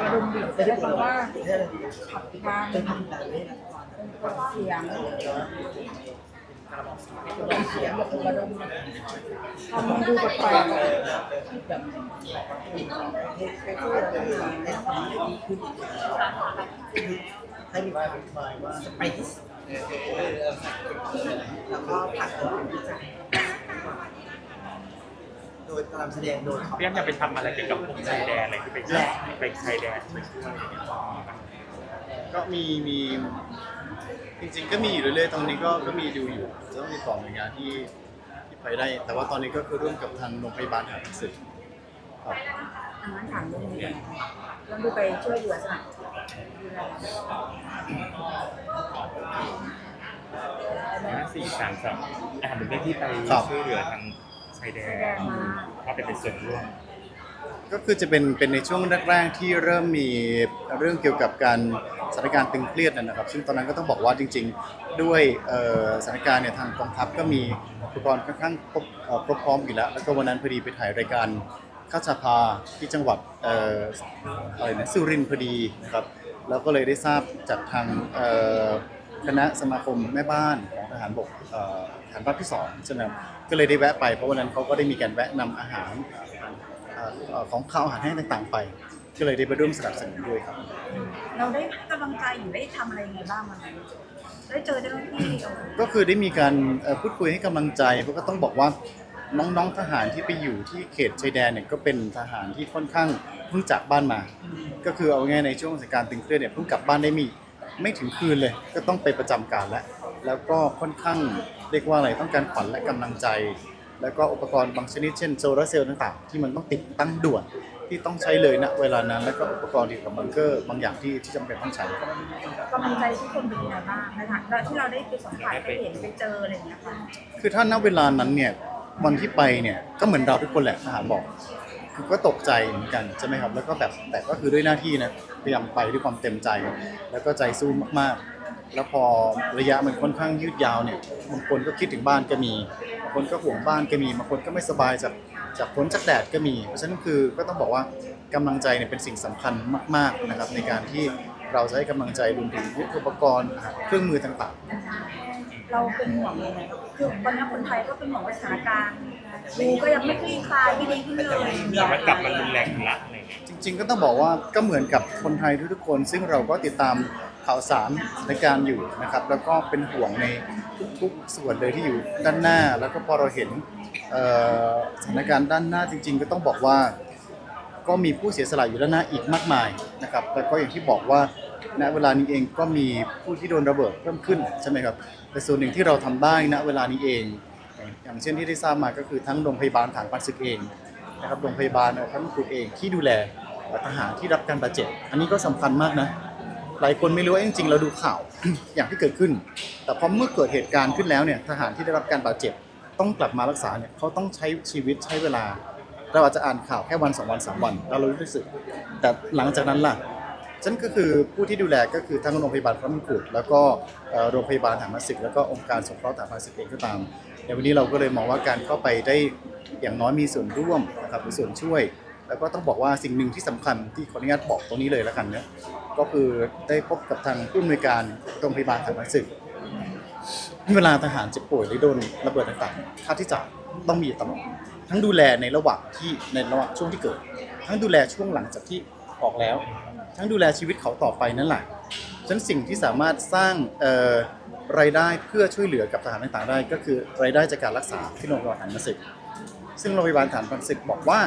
อารมณ์บีบจะได้คำว่าขับทางเป็นพันแบบนี้เสียงเสียงแบบระดมทำมันดูแปลกๆแบบให้ช่วยให้ความดีขึ้นให้มีความสเปซแล้วก็ผักดันวิจัยโดยการแสดงโดยเขา พี่แอมอยากไปทำอะไรเกี่ยวกับพวกชายแดนอะไรที่ไปช่วยไปชายแดนไปช่วยอะไรอย่างเงี้ยก็มีมีจริง ๆ ก็มีอยู่เรื่อยๆตอนนี้ก็ก็มีดูอยู่จะต้องติดต่อหน่วยงานที่ที่ไปได้ แต่ว่าตอนนี้ก็คือร่วมกับทางโรงพยาบาลหาดสึกครับอันนั้นถามเรื่องนี้ลองดูไปช่วยเหลือสัตว์ดูแลห้าสี่สามสองอาหารเป็นเรื่องที่ไปช่วยเหลือทาง ชายแดนว่าเป็นส่วนร่วม ก็คือจะเป็นเป็นในช่วงแรกๆที่เริ่มมีเรื่องเกี่ยวกับการสถานการณ์ตึงเครียดนะครับ ซึ่งตอนนั้นก็ต้องบอกว่าจริง ๆ ด้วยเอ่อสถานการณ์เนี่ยทางกองทัพก็มีอุปกรณ์ค่อนข้างครบเอ่อครบพร้อมอยู่แล้วแล้วก็วันนั้นพอดีไปถ่ายรายการข้าชาพาที่จังหวัดเอ่ออะไรนะสุรินทร์พอดีนะครับแล้วก็เลยได้ทราบจากทางเอ่อ คณะสมาคมแม่บ้านของทหารบกเอ่อฐานราบที่สองใช่ไหมครับก็เลยได้แวะไปเพราะวันนั้นเขาก็ได้มีการแวะนำอาหารเอ่อเอ่อของข้าวอาหารแห้งต่างๆ ไป ก็เลยได้ไปร่วมสนับสนุนด้วยครับ เราได้ให้กำลังใจหรือได้ทำอะไรยังไงบ้างมันได้เจอเจ้าหน้าที่เอาก็คือได้มีการเอ่อพูดคุยให้กำลังใจเพราะก็ต้องบอกว่าน้องๆทหารที่ไปอยู่ที่เขตชายแดนเนี่ยก็เป็นทหารที่ค่อนข้างเพิ่งจากบ้านมา ก็คือเอาง่ายๆในช่วงสถานการณ์ตึงเครียดเนี่ยเพิ่งกลับบ้านได้มี ไม่ถึงคืนเลยก็ต้องไปประจำการแล้ว แล้วก็ค่อนข้างเรียกว่าอะไรต้องการขวัญและกำลังใจ แล้วก็อุปกรณ์บางชนิดเช่นโซลาร์เซลล์ต่างๆ ที่มันต้องติดตั้งด่วนที่ต้องใช้เลยณเวลานั้น แล้วก็อุปกรณ์เกี่ยวกับบังเกอร์บางอย่างที่ที่จำเป็นต้องใช้ครับกำลังใจทุกคนเป็นยังไงบ้างนะคะแล้วที่เราได้ไปสัมผัสไปเห็นไปเจออะไรอย่างเงี้ยค่ะคือถ้าณเวลานั้นเนี่ยวันที่ไปเนี่ยก็เหมือนเราทุกคนแหละทหารบอก คือก็ตกใจเหมือนกันใช่ไหมครับ แล้วก็แบบแต่ก็คือด้วยหน้าที่นะพยายามไปด้วยความเต็มใจ แล้วก็ใจสู้มากๆ แล้วพอระยะมันค่อนข้างยืดยาวเนี่ยบางคนก็คิดถึงบ้านก็มีบางคนก็ห่วงบ้านก็มีบางคนก็ไม่สบายจากจากฝนจากแดดก็มี เพราะฉะนั้นคือก็ต้องบอกว่ากำลังใจเนี่ยเป็นสิ่งสำคัญมาก ๆนะครับ ในการที่เราจะให้กำลังใจรวมถึงอุปกรณ์เครื่องมือต่างๆ เราเป็นห่วงยังไงคือตอนนี้คนไทยก็เป็นห่วงว่าสถานการณ์ดูก็ยังไม่คลี่คลายไม่ดีขึ้นเลยแต่มันกลับมันรุนแรงอีกละอะไรเงี้ยจริง ๆ ก็ต้องบอกว่าก็เหมือนกับคนไทยทุกๆคน ซึ่งเราก็ติดตามข่าวสารสถานการณ์อยู่นะครับ แล้วก็เป็นห่วงในทุกๆส่วนเลยที่อยู่ด้านหน้า แล้วก็พอเราเห็นเอ่อสถานการณ์ด้านหน้าจริง ๆ ก็ต้องบอกว่า ก็มีผู้เสียสละอยู่ด้านหน้าอีกมากมายนะครับแล้วก็อย่างที่บอกว่าณเวลานี้เองก็มีผู้ที่โดนระเบิดเพิ่มขึ้นใช่ไหมครับ แต่ส่วนหนึ่งที่เราทำได้ณเวลานี้เอง อย่างเช่นที่ได้ทราบมาก็คือทั้งโรงพยาบาลฐานปันศึกเองนะครับโรงพยาบาลทั้งคุณเองที่ดูแลทหารที่รับการบาดเจ็บ อันนี้ก็สำคัญมากนะหลายคนไม่รู้ว่าจริงๆเราดูข่าวอย่างที่เกิดขึ้น แต่พอเมื่อเกิดเหตุการณ์ขึ้นแล้วเนี่ยทหารที่ได้รับการบาดเจ็บ ต้องกลับมารักษาเนี่ยเขาต้องใช้ชีวิตใช้เวลา เราอาจจะอ่านข่าวแค่วันสองวันสามวัน แล้วเรารู้สึก แต่หลังจากนั้นล่ะ ฉันก็คือผู้ที่ดูแลก็คือทั้งโรงพยาบาลพระมงกุฎแล้วก็โรงพยาบาลฐานพระศึกแล้วก็องค์การสงเคราะห์ฐานพระศึกเองก็ตาม ในวันนี้เราก็เลยมองว่าการเข้าไปได้อย่างน้อยมีส่วนร่วมนะครับมีส่วนช่วย แล้วก็ต้องบอกว่าสิ่งหนึ่งที่สำคัญที่ขออนุญาตบอกตรงนี้เลยแล้วกันเนี่ยก็คือได้พบกับทางผู้อำนวยการโรงพยาบาลฐานพระศึกเวลาทหารเจ็บป่วยหรือโดนระเบิดต่างๆค่าที่จ่ายต้องมีตลอดทั้งดูแลในระหว่างที่ในระหว่างช่วงที่เกิด ทั้งดูแลช่วงหลังจากที่ออกแล้ว ทั้งดูแลชีวิตเขาต่อไปนั่นแหละฉะนั้นสิ่งที่สามารถสร้างรายได้เพื่อช่วยเหลือกับทหารต่างๆได้ ก็คือรายได้จากการรักษาที่โรงพยาบาลฐานพศึก ซึ่งโรงพยาบาลฐานพันศึกบอกว่า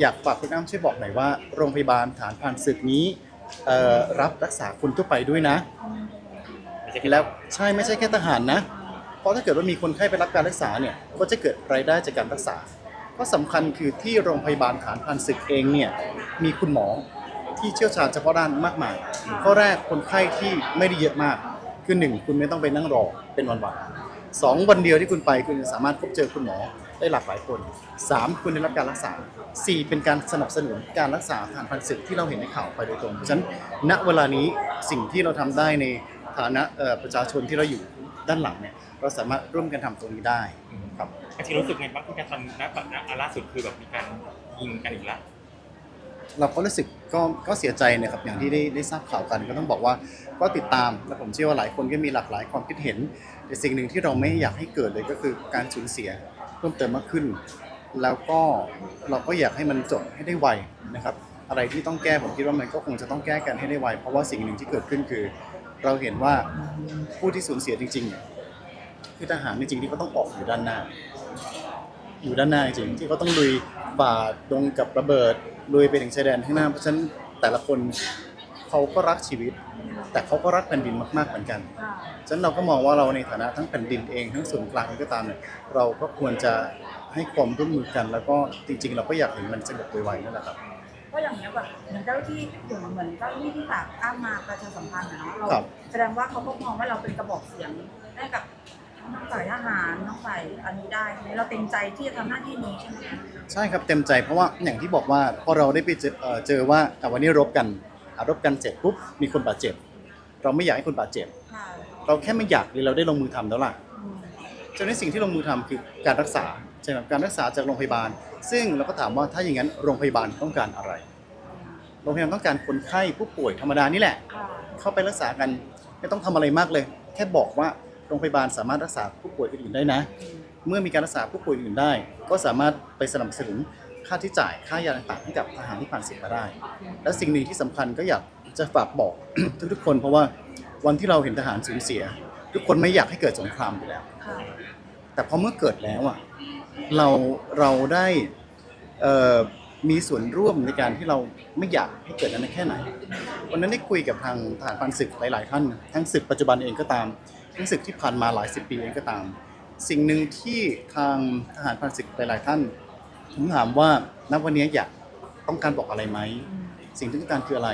อยากฝากคุณอ้ำช่วยบอกหน่อยว่าโรงพยาบาลฐานพันศึกนี้รับรักษาคนทั่วไปด้วยนะแค่แล้วใช่ไม่ใช่แค่ทหารนะ เพราะถ้าเกิดว่ามีคนไข้ไปรับการรักษาเนี่ยก็จะเกิดรายได้จากการรักษา ก็สำคัญคือที่โรงพยาบาลฐานพันศึกเองเนี่ยมีคุณหมอ ที่เชี่ยวชาญเฉพาะด้านมากมายข้อแรกคนไข้ที่ไม่ได้เยอะมาก คือหนึ่งคุณไม่ต้องไปนั่งรอเป็นวันๆสองวันเดียวที่คุณไปคุณจะสามารถพบเจอคุณหมอได้หลากหลายคนสามคุณได้รับการรักษาสี่เป็นการสนับสนุนการรักษาทางพันศึกที่เราเห็นในข่าวไปโดยตรงเพราะฉะนั้นณเวลานี้สิ่งที่เราทำได้ในฐานะประชาชนที่เราอยู่ด้านหลังเนี่ยเราสามารถร่วมกันทำตรงนี้ได้ครับจริงๆรู้สึกไงบ้างที่การทำณปัจจุบันล่าสุดคือแบบมีการยิงกันอีกและ เราก็รู้สึกก็ก็เสียใจนะครับอย่างที่ได้ได้ทราบข่าวกัน ก็ต้องบอกว่าก็ติดตามและผมเชื่อว่าหลายคนก็มีหลากหลายความคิดเห็น แต่สิ่งหนึ่งที่เราไม่อยากให้เกิดเลยก็คือการสูญเสียเพิ่มเติมมากขึ้น แล้วก็เราก็อยากให้มันจบให้ได้ไวนะครับ อะไรที่ต้องแก้ผมคิดว่ามันก็คงจะต้องแก้กันให้ได้ไว เพราะว่าสิ่งหนึ่งที่เกิดขึ้นคือ เราเห็นว่าผู้ที่สูญเสียจริงๆเนี่ยคือทหารจริงๆที่เขาต้องออกอยู่ด้านหน้า อยู่ด้านหน้าจริงๆที่เขาต้องลุยฝ่าดงกับระเบิด ลุยไปถึงชายแดนข้างหน้าเพราะฉะนั้นแต่ละคนเขาก็รักชีวิต แต่เขาก็รักแผ่นดินมากๆเหมือนกันค่ะฉะนั้นเราก็มองว่าเราในฐานะทั้งแผ่นดินเองทั้งส่วนกลางเองก็ตามเนี่ยเราก็ควรจะให้ความร่วมมือกัน แล้วก็จริง ๆ เราก็อยากเห็นมันสงบไวๆนั่นแหละครับ ก็อย่างเงี้ยแบบเหมือนเจ้าหน้าที่ถึงเหมือนเจ้าหน้าที่ที่ฝากอ้างมาประชาสัมพันธ์อะเนาะเราครับ แสดงว่าเขาก็มองว่าเราเป็นกระบอกเสียงให้กับ ทั้งฝ่ายทหารทั้งฝ่ายอันนี้ได้ใช่ไหมเราเต็มใจที่จะทำหน้าที่นี้ใช่ไหมคะใช่ครับเต็มใจเพราะว่าอย่างที่บอกว่าพอเราได้ไปเจอเอ่อเจอว่าอะวันนี้รบกันอะรบกันเสร็จปุ๊บมีคนบาดเจ็บ เราไม่อยากให้คนบาดเจ็บ ค่ะเราแค่ไม่อยากหรือเราได้ลงมือทำแล้วล่ะอืมฉะนั้นสิ่งที่ลงมือทำคือการรักษาใช่ไหมการรักษาจากโรงพยาบาล ซึ่งเราก็ถามว่าถ้าอย่างนั้นโรงพยาบาลต้องการอะไร โรงพยาบาลต้องการคนไข้ผู้ป่วยธรรมดานี่แหละ ค่ะเข้าไปรักษากันไม่ต้องทำอะไรมากเลย แค่บอกว่าโรงพยาบาลสามารถรักษาผู้ป่วยอื่นๆได้นะ เมื่อมีการรักษาผู้ป่วยอื่นได้ ก็สามารถไปสนับสนุนค่าที่จ่ายค่ายาต่างๆให้กับทหารที่ผ่านศึกมาได้ และสิ่งหนึ่งที่สำคัญก็อยากจะฝากบอกทุกๆคน เพราะว่าวันที่เราเห็นทหารสูญเสีย ทุกคนไม่อยากให้เกิดสงครามอยู่แล้วค่ะแต่พอเมื่อเกิดแล้วอะเราเราได้เอ่อมีส่วนร่วมในการที่เราไม่อยากให้เกิดนั้นแค่ไหน วันนั้นได้คุยกับทางทหารพันศึกหลาย ๆ ท่าน ทั้งศึกปัจจุบันเองก็ตาม ทั้งศึกที่ผ่านมาหลายสิบปีเองก็ตาม สิ่งหนึ่งที่ทางทหารพันศึกหลายๆท่านผมถามว่าณวันนี้อยากต้องการบอกอะไรไหมอืมสิ่งที่ต้องการคืออะไร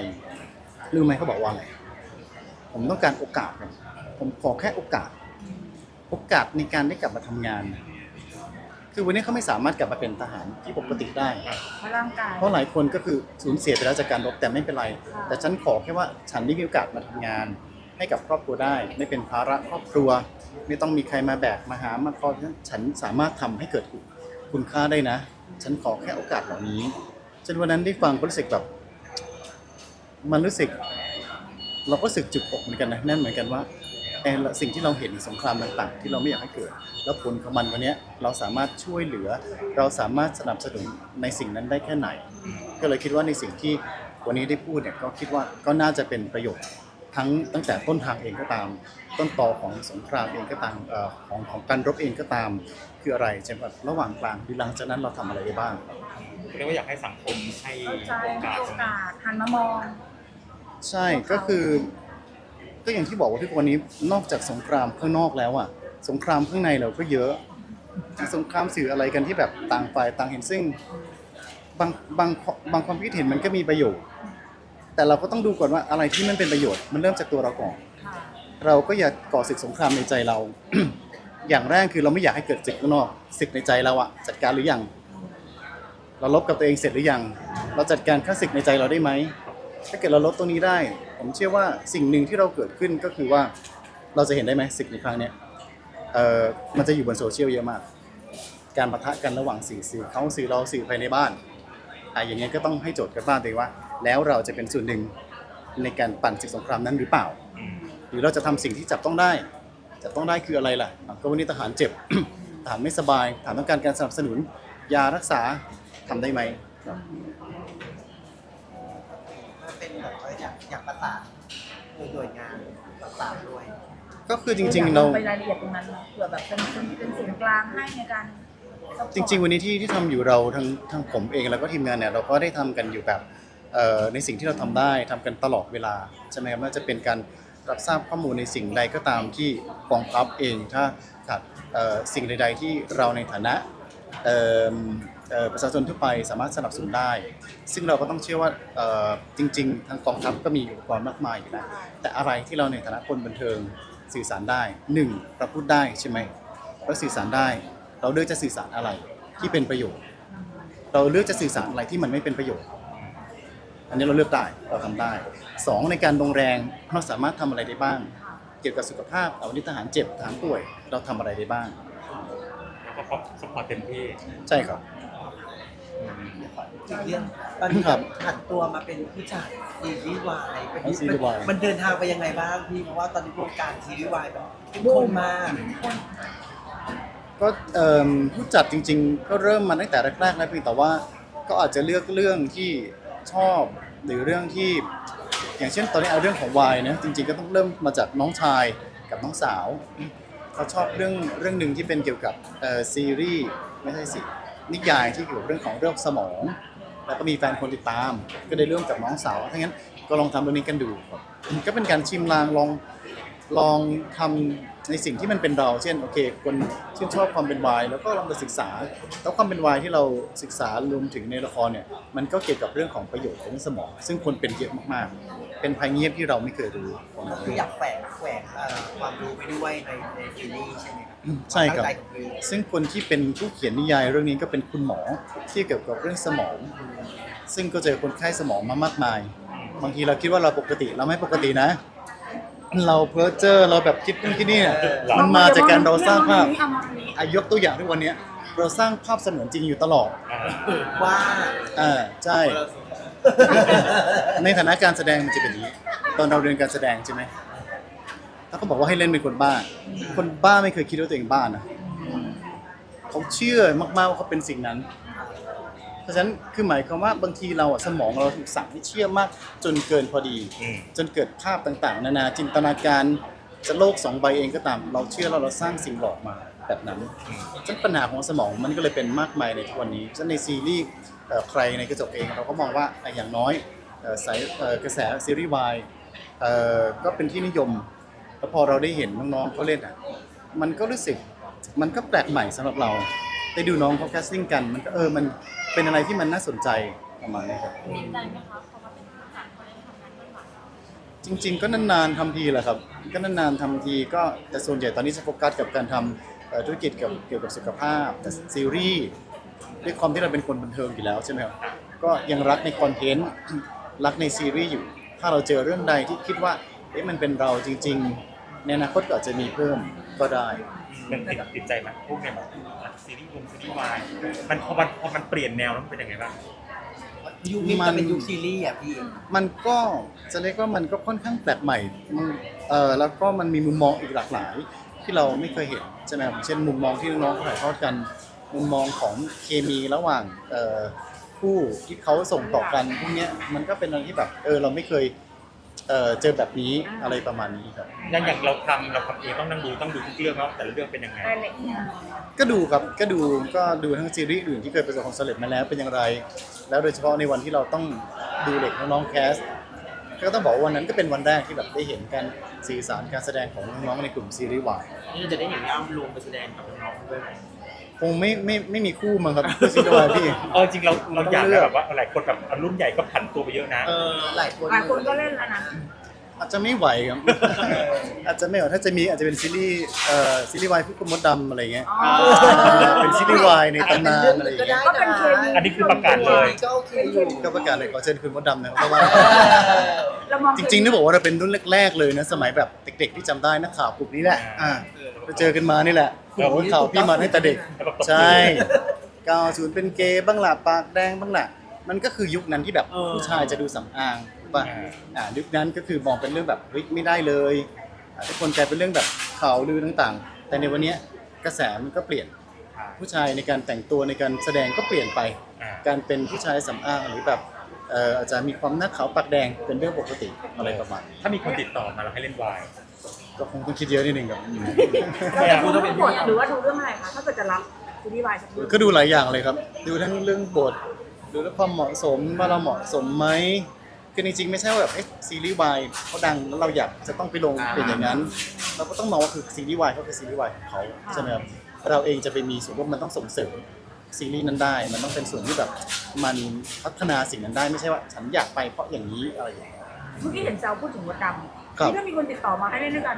รู้ไหมเขาบอกว่าอะไรผมต้องการโอกาสครับผมขอแค่โอกาส โอกาสในการได้กลับมาทำงาน คือวันนี้เขาไม่สามารถกลับมาเป็นทหารที่ปกติได้ เพราะร่างกายเพราะหลายคนก็คือสูญเสียไปแล้วจากการรบแต่ไม่เป็นไรค่ะแต่ฉันขอแค่ว่าฉันได้มีโอกาสมาทำงาน ให้กับครอบครัวได้ ไม่เป็นภาระครอบครัว ไม่ต้องมีใครมาแบกมาหามาคอยฉันสามารถทำให้เกิดคุณค่าได้นะ ฉันขอแค่โอกาสเหล่านี้จนวันนั้นได้ฟังก็รู้สึกแบบมันรู้สึก เราก็รู้สึกจุกอกเหมือนกันนะนั่นเหมือนกันว่าไอ้สิ่งที่เราเห็นสงครามต่างๆ ที่เราไม่อยากให้เกิด แล้วผลของมันวันนี้เราสามารถช่วยเหลือ เราสามารถสนับสนุนในสิ่งนั้นได้แค่ไหน ก็เลยคิดว่าในสิ่งที่วันนี้ได้พูดเนี่ยก็คิดว่าก็น่าจะเป็นประโยชน์ ทั้งตั้งแต่ต้นทางเองก็ตาม ต้นตอของสงครามเองก็ตามเอ่อของของการรบเองก็ตาม คืออะไรใช่ไหมระหว่างกลางหรือหลังจากนั้นเราทำอะไรได้บ้างเรียกว่าอยากให้สังคมให้เข้าใจโอกาให้สโอกาสหันมามอง ใช่ก็คือ ก็อย่างที่บอกว่าทุกวันนี้นอกจากสงครามข้างนอกแล้วอะสงครามข้างในเราก็เยอะสงครามสื่ออะไรกันที่แบบต่างฝ่ายต่างเห็นซึ่งบางบางบางความคิดเห็นมันก็มีประโยชน์ แต่เราก็ต้องดูก่อนว่าอะไรที่มันเป็นประโยชน์มันเริ่มจากตัวเราก่อน ค่ะเราก็อย่าก่อศึกสงครามในใจเรา อย่างแรกคือเราไม่อยากให้เกิดศึกข้างนอกศึกในใจเราอะจัดการหรือยัง เราลบกับตัวเองเสร็จหรือยัง เราจัดการข้าศึกในใจเราได้ไหม ถ้าเกิดเราลบตรงนี้ได้ ผมเชื่อว่าสิ่งหนึ่งที่เราเกิดขึ้นก็คือว่าเราจะเห็นได้ไหมศึกในครั้งเนี้ยเอ่อมันจะอยู่บนโซเชียลเยอะมาก การปะทะกันระหว่างสื่อสื่อเขาสื่อเราสื่อภายในบ้านอะอย่างเงี้ยก็ต้องให้โจทย์กันบ้านตัวเองว่า แล้วเราจะเป็นส่วนหนึ่งในการปั่นศึกสงครามนั้นหรือเปล่าอืมหรือเราจะทำสิ่งที่จับต้องได้ จับต้องได้คืออะไรล่ะอะก็วันนี้ทหารเจ็บ ทหารไม่สบายทหารต้องการการสนับสนุน ยารักษาทำได้ไหมครับมันเป็นแบบว่าอยากอยากประสานมีหน่วยงานประสานด้วย ก็คือจริง ๆ เราไปรายละเอียดตรงนั้นนะเผื่อแบบเป็นเป็นเป็นศูนย์กลางให้ในการ support จริง ๆ วันนี้ที่ที่ทำอยู่เราทั้งทั้งผมเองแล้วก็ทีมงานเนี่ยเราก็ได้ทำกันอยู่แบบเอ่อ ในสิ่งที่เราทำได้ทำกันตลอดเวลาใช่ไหมครับไม่ว่าจะเป็นการรับทราบข้อมูลในสิ่งใดก็ตามที่กองทัพเองถ้าขาดสิ่งใด ๆ ที่เราในฐานะประชาชนทั่วไปสามารถสนับสนุนได้ ซึ่งเราก็ต้องเชื่อว่าจริง ๆ ทางกองทัพก็มีอุปกรณ์มากมายอยู่แล้วแต่อะไรที่เราในฐานะคนบันเทิงสื่อสารได้หนึ่งเราพูดได้ใช่ไหมเราสื่อสารได้ เราเลือกจะสื่อสารอะไรที่เป็นประโยชน์ เราเลือกจะสื่อสารอะไรที่มันไม่เป็นประโยชน์ อันนี้เราเลือกได้เราทำได้สองในการลงแรงเราสามารถทำอะไรได้บ้าง เกี่ยวกับสุขภาพเอาวันนี้ทหารเจ็บทหารป่วย เราทำอะไรได้บ้างแล้วก็สปอร์ตเต็มที่ใช่ครับอืมอีกเรื่องตอนนี้ครับผันตัวมาเป็นผู้จัดซีรีส์วายเป็นซีรีส์วายมันเดินทางไปยังไงบ้างพี่เพราะว่าตอนนี้วงการซีรีส์วายแบบเข้มข้นมากก็เอิ่มผู้จัดจริง ๆ ก็เริ่มมาตั้งแต่แรกๆแล้วเพียงแต่ว่าก็อาจจะเลือกเรื่องที่ ชอบ หรือเรื่องที่ อย่างเช่นตอนนี้เอาเรื่องของวายนะจริงๆก็ต้องเริ่มมาจากน้องชายกับน้องสาวเขาชอบเรื่องเรื่องหนึ่งที่เป็นเกี่ยวกับเอ่อซีรีส์ไม่ใช่สินิยายที่เกี่ยวกับเรื่องของโรคสมอง แล้วก็มีแฟนคนติดตาม ก็ได้เริ่มจากน้องสาวถ้างั้นก็ลองทำเรื่องนี้กันดูครับก็เป็นการชิมลางลอง ลองทำในสิ่งที่มันเป็นเรา เช่นโอเค คนชื่นชอบความเป็นวายแล้วก็ลองไปศึกษา แล้วความเป็นวายที่เราศึกษารวมถึงในละครเนี่ยมันก็เกี่ยวกับเรื่องของประโยชน์ของสมอง ซึ่งคนเป็นเยอะมากๆ เป็นภัยเงียบที่เราไม่เคยรู้คืออยากแฝงแฝงเอ่อความรู้ไปด้วยในในซีรีส์ใช่ไหมครับใช่ครับตั้งใจของพี่ซึ่งคนที่เป็นผู้เขียนนิยายเรื่องนี้ก็เป็นคุณหมอที่เกี่ยวกับเรื่องสมอง ซึ่งก็เจอคนไข้สมองมามากมาย บางทีเราคิดว่าเราปกติเราไม่ปกตินะ เราเพ้อเจอเราแบบคิดนู่นคิดนี่เนี่ยมันมาจากการเราสร้างภาพเอามาอันนี้อายกตัวอย่างทุกวันเนี้ยเราสร้างภาพเสมือนจริงอยู่ตลอดอ่าว่าอ่าใช่ ในฐานะการแสดงมันจะเป็นอย่างนี้ ตอนเราเรียนการแสดงใช่ไหมแล้วก็บอกว่าให้เล่นเป็นคนบ้า คนบ้าไม่เคยคิดว่าตัวเองบ้านะเขาเชื่อมากๆว่าเขาเป็นสิ่งนั้นเพ ราะฉะนั้นคือหมายความว่าบางทีเราอะสมองเราถูกสั่งให้เชื่อมาก จนเกินพอดี อืม จนเกิดภาพต่างๆ นานาจินตนาการจะโลกสองใบเองก็ตาม เราเชื่อแล้วเราสร้างสิ่งหลอกมาแบบนั้นฉะนันปัญหาของสมองมันก็เลยเป็นมากมายในทุกวันนี้ฉะนันในซีรีส์เอ่อใครในกระจกเองเราก็มองว่าอะอย่างน้อยเอ่อสายเอ่อกระแสซีรีส์วายเอ่อก็เป็นที่นิยม แล้วพอเราได้เห็นน้องๆเขาเล่นอะ มันก็รู้สึกมันก็แปลกใหม่สำหรับเรา ได้ดูน้องเขาแคสติ้งกัน มันก็เออมันเป็นอะไรที่มันน่าสนใจประมาณนี้ครับดีใจไหมคะพอมาเป็นผู้จัดเขาได้ทำงานเบื้องหลังจริงๆ ก็นานๆทำทีแหละครับ ก็นานๆทำทีก็แต่ส่วนใหญ่ตอนนี้จะโฟกัสกับการทำเอ่อธุรกิจเกี่ยวเกี่ยวกับสุขภาพแต่ซีรีส์ด้วยความที่เราเป็นคนบันเทิงอยู่แล้วใช่ไหมครับก็ยังรักในคอนเทนต์ รักในซีรีส์อยู่ ถ้าเราเจอเรื่องใดที่คิดว่าเอ๊ะมันเป็นเราจริงๆในอนาคตก็อาจจะมีเพิ่มก็ได้ มันติดติดใจไหมพวกเนี่ยแบบ ซีรีส์วงซีรีส์วายมันพอมันพอมันเปลี่ยนแนวแล้วมันเป็นยังไงบ้างยุคนี้จะเป็นยุคซีรีส์อะพี่ มันก็จะเรียกว่ามันก็ค่อนข้างแปลกใหม่มันเออแล้วก็มันมีมุมมองอีกหลากหลาย ที่เราไม่เคยเห็นใช่ไหมครับเช่นมุมมองที่น้องๆเขาถ่ายทอดกัน มุมมองของเคมีระหว่างเอ่อคู่ที่เขาส่งต่อกันพวกเนี้ยมันก็เป็นอะไรที่แบบเออเราไม่เคย เอ่อเจอแบบนี้อะไรประมาณนี้ครับ อย่างอย่างเราทำเราทำเองต้องนั่งดูต้องดูทุกเรื่องว่าแต่ละเรื่องเป็นยังไง รายละเอียดก็ดูครับก็ดูก็ดูทั้งซีรีส์อื่นที่เคยประสบความสำเร็จมาแล้วเป็นอย่างไร แล้วโดยเฉพาะในวันที่เราต้องดูเด็กน้องๆแคสก็ต้องบอกว่าวันนั้นก็เป็นวันแรกที่แบบได้เห็นการสื่อสารการแสดงของน้องๆในกลุ่มซีรีส์วาย นี่จะได้เห็นย่ามรวมไปแสดงกับน้องๆด้วยไหม คงไม่ไม่ไม่มีคู่มั้งครับเพื่อซีรีส์วายพี่ เออจริงเราเราอยากต้องเลืให้อกแบบว่าหลายคนแบบรุ่นใหญ่ก็ผันตัวไปเยอะนะ เออหลายคนหลายคนก็เล่นแล้วนะอาจจะไม่ไหวครับ อาจจะไม่ไหวถ้าจะมีอาจจะเป็นซีรีส์เอ่อซีรีส์วายคู่กับมดดำอะไรเงี้ยอ๋อเป็นซีรีส์วายในตำนานอะไรอย่างเงี้ยก็เป็นเคมีอันนี้คือประกาศเลยก็โอเคอยู่ก็ประกาศเลยขอเชิญคุณมดดำนะครับเพราะว่าเรามองจริงๆนี่บอกว่าเราเป็นรุ่นแรกๆเลยนะสมัยแบบเด็กๆที่จำได้นักข่าวกลุ่มนี้แหละอ่า ไปเจอกันมานี่แหละโอ้โหข่าวพี่มาตั้งแต่เด็กแล้วแบบตบมือใช่ก้าวศูนย์เป็นเกย์บ้างล่ะปากแดงบ้างล่ะมันก็คือยุคนั้นที่แบบเออผู้ชายจะดูสำอางถูกป่ะอ่าอ่ายุคนั้นก็คือมองเป็นเรื่องแบบเฮ้ยไม่ได้เลยอ่าทุกคนกลายเป็นเรื่องแบบข่าวลือต่างๆ แต่ในวันเนี้ยกระแสมันก็เปลี่ยนผู้ชายในการแต่งตัวในการแสดงก็เปลี่ยนไปอ่าการเป็นผู้ชายสำอางหรือแบบเอ่ออาจจะมีความหน้าขาวปากแดงเป็นเรื่องปกติอะไรประมาณนี้ถ้ามีคนติดต่อมาเราให้เล่นวาย ก็คงต้องคิดเยอะนิดนึงครับอืมเราจะดูเรื่องบทหรือว่าดูเรื่องอะไรคะถ้าเกิดจะรับซีรีส์วายสักเรื่องก็ดูหลายอย่างเลยครับ ดูทั้งเรื่องบท ดูเรื่องความเหมาะสมว่าเราเหมาะสมไหมคือจริงๆไม่ใช่ว่าแบบเอ๊ะซีรีส์วายเขาดังแล้วเราอยากจะต้องไปลงเป็นอย่างนั้น เราก็ต้องมองว่าคือซีรีส์วายเขาคือซีรีส์วายของเขาใช่ไหมครับเราเองจะไปมีส่วนร่วมมันต้องส่งเสริมซีรีส์นั้นได้ มันต้องเป็นส่วนที่แบบมันพัฒนาสิ่งนั้นได้ไม่ใช่ว่า ฉันอยากไปเพราะอย่างนี้อะไรอย่างเงี้ยเมื่อกี้เห็นแซวพูดถึงมดด ครับำนี่ถ้ามีคนติดต่อมาให้เล่นด้วยกัน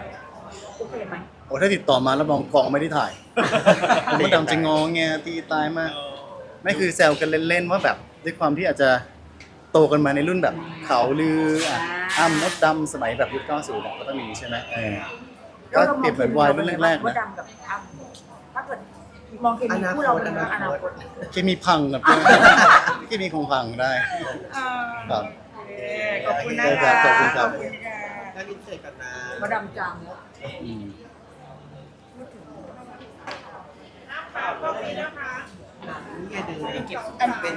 โอเคไหมโอ้ถ้าติดต่อมาแล้วมองกองไม่ได้ถ่าย ผมก็ดำจะงอแงตีตายมากไม่คือแซวกันเล่นๆว่าแบบด้วยความที่อาจจะโตกันมาในรุ่นแบบเขาลืออะอ้ำมดดำสมัยแบบยุค90อะก็ต้องมีใช่ไหมเออก็เปรียบเหมือนวายรุ่นแรกๆมดนะดำกับอ้ำถ้าเกิดมองเคมีคู่เราเป็นอนาคตเคมีพังแบบกี้มีคงพังได้อ่าครับโอเคขอบคุณนะครัคะบขอบคุณครับขอบ คุณค่ะแล้วอินเสิร์ตกันนะมาดำจังแล้วอืมนี่ไงดึงเก็บเป็น